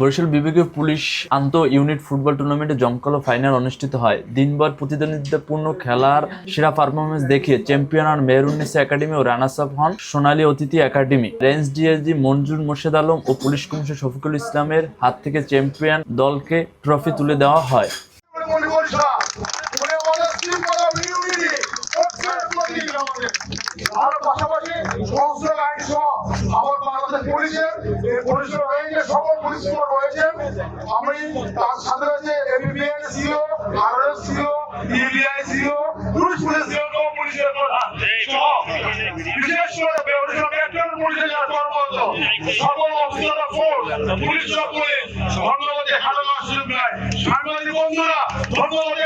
বরিশাল বিভাগীয় পুলিশ আন্ত unit football টুর্নামেন্টে জমকালো ফাইনাল অনুষ্ঠিত হয়। দিনভর প্রতিদ্বন্দ্বিতাপূর্ণ খেলার সেরা পারফরমেন্স দেখিয়ে চ্যাম্পিয়ন আর মেহরুন্নেসা একাডেমি ও রানার্স আপ হন Sonali Atithi academy range DSG Manjur Morshed Alam ও পুলিশ কমিশনার শফিকুল ইসলামের হাত থেকে চ্যাম্পিয়ন দলকে ট্রফি তুলে দেওয়া হয়। আর পাশাপাশি সহস্র আইন সহ আমার বাংলাদেশ পুলিশের সকল পুলিশ সুপার রয়েছেন আমি তার সাথে রয়েছে CO RS CO CO police police CO সহ পুলিশের বিশেষ করে পুলিশের যারা কর্মরত সকল অফিসার ফোর্স পুলিশ সকলে ধন্যবাদ হাজার সুযোগ নেয় সাংবাদিক বন্ধুরা ধন্যবাদ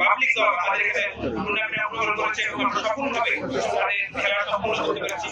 পাবলিক দল আমাদের এখানে টুর্নামেন্টে অংশগ্রহণ করেছে তাদের করতে পেরেছি